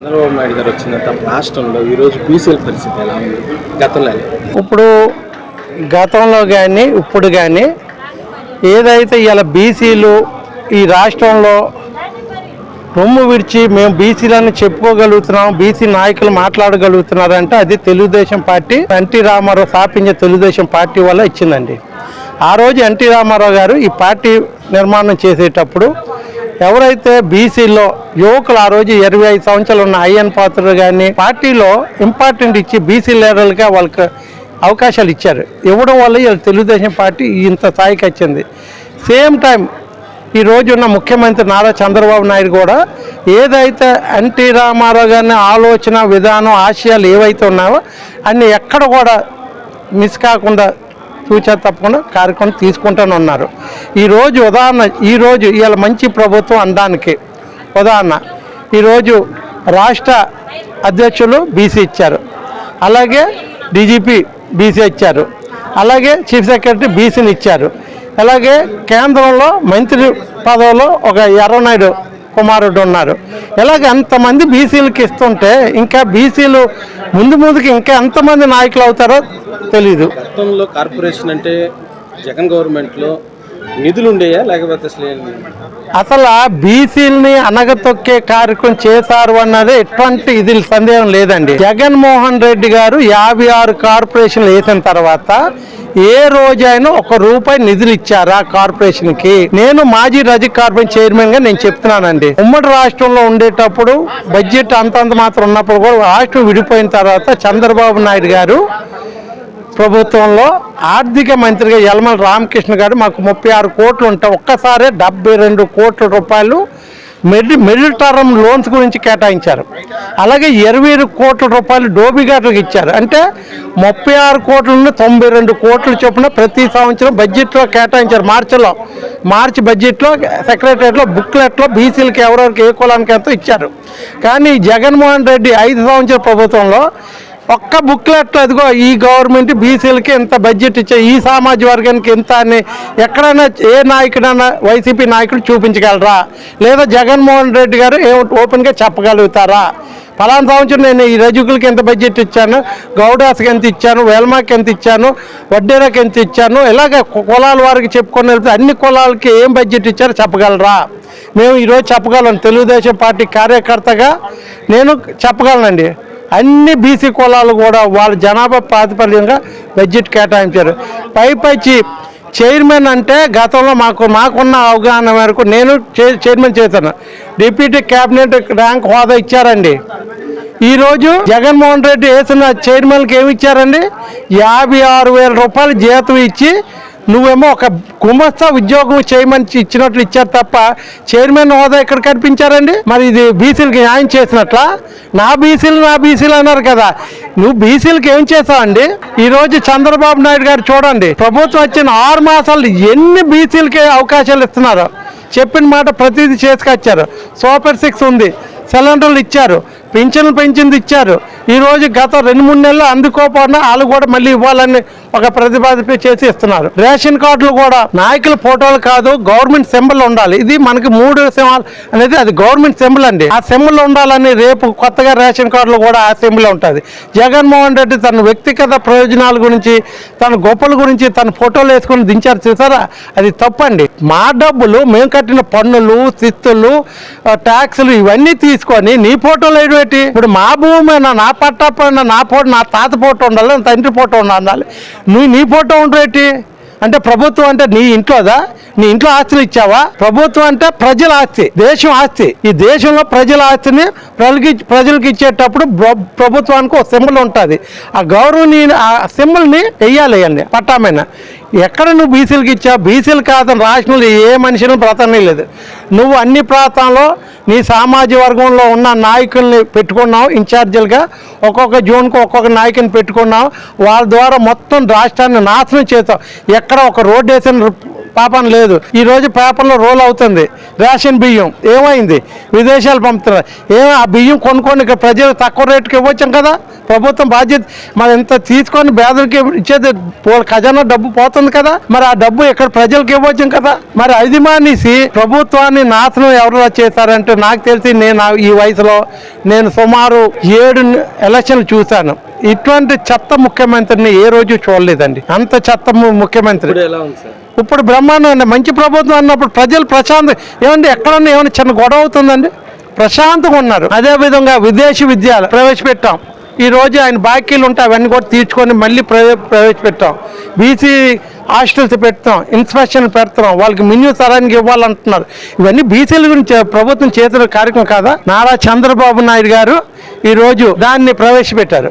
చంద్రబాబు నాయుడు గారు వచ్చినంత రాష్ట్రంలో ఈరోజు బీసీల పరిస్థితి ఎలా ఉంది? గతంలో ఇప్పుడు గతంలో కానీ ఇప్పుడు కానీ ఏదైతే ఇలా బీసీలు ఈ రాష్ట్రంలో రొమ్ము విడిచి మేము బీసీలని చెప్పుకోగలుగుతున్నాం బీసీ నాయకులు మాట్లాడగలుగుతున్నారంటే అది తెలుగుదేశం పార్టీ ఎన్టీ రామారావు స్థాపించే తెలుగుదేశం పార్టీ వల్ల ఇచ్చిందండి. ఆ రోజు ఎన్టీ రామారావు గారు ఈ పార్టీ నిర్మాణం చేసేటప్పుడు ఎవరైతే బీసీలో యువకులు ఆ రోజు ఇరవై ఐదు సంవత్సరాలు ఉన్న అయ్యన్ పాత్రలు కానీ పార్టీలో ఇంపార్టెంట్ ఇచ్చి బీసీ లీడర్లుగా వాళ్ళకి అవకాశాలు ఇచ్చారు. ఇవ్వడం వల్ల వీళ్ళు తెలుగుదేశం పార్టీ ఇంత స్థాయికి వచ్చింది. సేమ్ టైం ఈ రోజు ఉన్న ముఖ్యమంత్రి నారా చంద్రబాబు నాయుడు కూడా ఏదైతే ఎన్టీ రామారావు గారిని ఆలోచన విధానం ఆశయాలు ఏవైతే ఉన్నాయో అన్ని ఎక్కడ కూడా మిస్ కాకుండా సూచన తప్పకుండా కార్యక్రమం తీసుకుంటూనే ఉన్నారు ఈరోజు ఉదాహరణ ఈరోజు ఇవాళ మంచి ప్రభుత్వం అనడానికి ఉదాహరణ. ఈరోజు రాష్ట్ర అధ్యక్షులు బీసీ ఇచ్చారు. అలాగే డీజీపీ బీసీ ఇచ్చారు. అలాగే చీఫ్ సెక్రటరీ బీసీని ఇచ్చారు. అలాగే కేంద్రంలో మంత్రి పదవిలో ఒక ఎర్రనాయుడు కుమారుడు ఉన్నారు. ఇలాగ ఎంతమంది బీసీలకి ఇస్తుంటే ఇంకా బీసీలు ముందు ముందుకు ఇంకా ఎంతమంది నాయకులు అవుతారో తెలీదు. గతంలో కార్పొరేషన్ అంటే జగన్ గవర్నమెంట్లో నిధులు ఉండేయా లేకపోతే అసలు బీసీలని అనగతొక్కే కార్యక్రమం చేశారు అన్నది ఎటువంటి ఇది సందేహం లేదండి. జగన్మోహన్ రెడ్డి గారు యాభై ఆరు కార్పొరేషన్లు వేసిన తర్వాత ఏ రోజైనా ఒక రూపాయి నిధులు ఇచ్చారా కార్పొరేషన్కి నేను మాజీ రజక కార్పొరేషన్ చైర్మన్గా నేను చెప్తున్నానండి. ఉమ్మడి రాష్ట్రంలో ఉండేటప్పుడు బడ్జెట్ అంతంత మాత్రం ఉన్నప్పుడు కూడా రాష్ట్రం విడిపోయిన తర్వాత చంద్రబాబు నాయుడు గారు ప్రభుత్వంలో ఆర్థిక మంత్రిగా యలమల రామకృష్ణ గారు మాకు ముప్పై ఆరు కోట్లు ఉంటాయి ఒక్కసారే డెబ్బై రెండు కోట్ల రూపాయలు మిడిల్ మిడిల్ టర్మ్ లోన్స్ గురించి కేటాయించారు. అలాగే ఇరవై ఏడు కోట్ల రూపాయలు డోబిగాట్లకు ఇచ్చారు. అంటే ముప్పై ఆరు కోట్ల నుండి తొంభై రెండు కోట్ల చొప్పున ప్రతి సంవత్సరం బడ్జెట్లో కేటాయించారు. మార్చిలో మార్చి బడ్జెట్లో సెక్రటరియట్లో బుక్లెట్లో బీసీలకి ఎవరెవరికి ఏ కులానికి ఎంతో ఇచ్చారు. కానీ జగన్మోహన్ రెడ్డి ఐదు సంవత్సరాల ప్రభుత్వంలో ఒక్క బుక్లెట్ అదిగో ఈ గవర్నమెంట్ బీసీలకి ఇంత బడ్జెట్ ఇచ్చే ఈ సామాజిక వర్గానికి ఇంత అని ఎక్కడైనా ఏ నాయకుడైనా వైసీపీ నాయకుడు చూపించగలరా? లేదా జగన్మోహన్ రెడ్డి గారు ఏ ఓపెన్గా చెప్పగలుగుతారా? ఫలానా సంవత్సరం నేను ఈ రజకులకి ఎంత బడ్జెట్ ఇచ్చాను? గౌడాస్కి ఎంత ఇచ్చాను? వేల్మాకి ఎంత ఇచ్చాను? వడ్డేరాకి ఎంత ఇచ్చాను? ఇలాగ కులాల వారికి చెప్పుకొని వెళ్తే అన్ని కులాలకి ఏం బడ్జెట్ ఇచ్చారో చెప్పగలరా? మేము ఈరోజు చెప్పగలం. తెలుగుదేశం పార్టీ కార్యకర్తగా నేను చెప్పగలనండి. అన్ని బీసీ కులాలు కూడా వాళ్ళ జనాభా ప్రాతిపదికగా బడ్జెట్ కేటాయించారు. పైపైచి చైర్మన్ అంటే గతంలో మాకు మాకున్న అవగాహన మేరకు నేను చైర్మన్ చేశాను. డిప్యూటీ క్యాబినెట్ ర్యాంక్ హోదా ఇచ్చారండి. ఈరోజు జగన్మోహన్ రెడ్డి వేసిన చైర్మన్కి ఏమి ఇచ్చారండి? యాభై ఆరు వేల రూపాయలు జీతం ఇచ్చి నువ్వేమో ఒక గుమస్తా ఉద్యోగం చేయమని ఇచ్చినట్లు ఇచ్చారు తప్ప చైర్మన్ హోదా ఎక్కడ కనిపించారండి? మరి ఇది బీసీలకి న్యాయం చేసినట్లా? నా బీసీలు నా బీసీలు అన్నారు కదా. నువ్వు బీసీలకి ఏం చేసావండి ఈ రోజు చంద్రబాబు నాయుడు గారు చూడండి ప్రభుత్వం వచ్చిన ఆరు మాసాలు ఎన్ని బీసీలకి అవకాశాలు ఇస్తున్నారు? చెప్పిన మాట ప్రతిదీ చేసుకొచ్చారు. సూపర్ సిక్స్ ఉంది. సిలిండర్లు ఇచ్చారు. పింఛన్లు పెంచింది ఇచ్చారు. ఈరోజు గత రెండు మూడు నెలలు అందుకోకుండా వాళ్ళు కూడా మళ్ళీ ఇవ్వాలని ఒక ప్రతిపాదన చేసి ఇస్తున్నారు. రేషన్ కార్డులు కూడా నాయకుల ఫోటోలు కాదు గవర్నమెంట్ సింబల్ ఉండాలి. ఇది మనకి మూడు సింబల్ అనేది అది గవర్నమెంట్ సింబల్ అండి. ఆ సింబల్ ఉండాలని రేపు కొత్తగా రేషన్ కార్డులు కూడా ఆ సింబల్ ఉంటుంది. జగన్మోహన్ రెడ్డి తన వ్యక్తిగత ప్రయోజనాల గురించి తన గొప్పల గురించి తన ఫోటోలు వేసుకొని దించారు చూసారా? అది తప్పండి. మా డబ్బులు మేము కట్టిన పన్నులు శిస్తులు ట్యాక్సులు ఇవన్నీ తీసుకొని నీ ఫోటోలు వేయడం ఏంటి ఇప్పుడు మా భూమి అయినా నా పట్టా నా ఫోటో నా తాత ఫోటో ఉండాలి నా తండ్రి ఫోటో ఉండాలి నువ్వు నీ ఫోటో ఉండేటి అంటే ప్రభుత్వం అంటే నీ ఇంట్లోదా? నీ ఇంట్లో ఆస్తులు ఇచ్చావా? ప్రభుత్వం అంటే ప్రజల ఆస్తి దేశం ఆస్తి. ఈ దేశంలో ప్రజల ఆస్తిని ప్రజలకి ప్రజలకు ఇచ్చేటప్పుడు ప్రభుత్వానికి ఒక సింబల్ ఉంటుంది. ఆ గౌరవనీయ ఆ సింబల్ని వెయ్యాలి అండి పట్టామైన. ఎక్కడ నువ్వు బీసీలకు ఇచ్చావు? బీసీలు కాదని రాష్ట్రంలో ఏ మనిషిని ప్రాధాన్యం లేదు నువ్వు అన్ని ప్రాంతాల్లో నీ సామాజిక వర్గంలో ఉన్న నాయకుల్ని పెట్టుకున్నావు ఇన్ఛార్జీలుగా. ఒక్కొక్క జోన్కు ఒక్కొక్క నాయకుని పెట్టుకున్నావు. వాళ్ళ ద్వారా మొత్తం రాష్ట్రాన్ని నాశనం చేసావు ఎక్కడ ఒక రోడ్డు వేసిన పాపం లేదు. ఈ రోజు పేపర్లో రోల్ అవుతుంది. రేషన్ బియ్యం ఏమైంది? విదేశాలు పంపుతున్నారు. ఏమో ఆ బియ్యం కొనుక్కొని ఇక్కడ ప్రజలు తక్కువ రేటుకి ఇవ్వచ్చాం కదా? ప్రభుత్వం బాధ్యత మరి ఇంత తీసుకొని పేదలకి ఇచ్చేది పో- ఖజానా డబ్బు పోతుంది కదా? మరి ఆ డబ్బు ఇక్కడ ప్రజలకు ఇవ్వచ్చు కదా? మరి అది మానేసి ప్రభుత్వాన్ని నాశనం ఎవరు చేశారంటే నాకు తెలిసి నేను ఈ వయసులో నేను సుమారు ఏడు ఎలక్షన్లు చూశాను. ఇటువంటి చెత్త ముఖ్యమంత్రిని ఏ రోజు చూడలేదండి. అంత చెత్త ము- ముఖ్యమంత్రి. ఇప్పుడు బ్రహ్మాండం మంచి ప్రభుత్వం అన్నప్పుడు ప్రజలు ప్రశాంత ఏమండి ఎక్కడన్నా ఏమైనా చిన్న గొడవ అవుతుందండి? ప్రశాంతంగా ఉన్నారు. అదే విధంగా విదేశీ విద్యలు ప్రవేశపెట్టాం. ఈ రోజు ఆయన బాకీలు ఉంటే అవన్నీ కూడా తీర్చుకొని మళ్ళీ ప్రవే ప్రవేశపెట్టాం. బీసీ హాస్టల్స్ పెడతాం ఇన్స్పెక్షన్ పెడతాం వాళ్ళకి మెన్యూ తరానికి ఇవ్వాలంటున్నారు. ఇవన్నీ బీసీల గురించి ప్రభుత్వం చేసిన కార్యక్రమం కాదా? నారా చంద్రబాబు నాయుడు గారు ఈరోజు దాన్ని ప్రవేశపెట్టారు.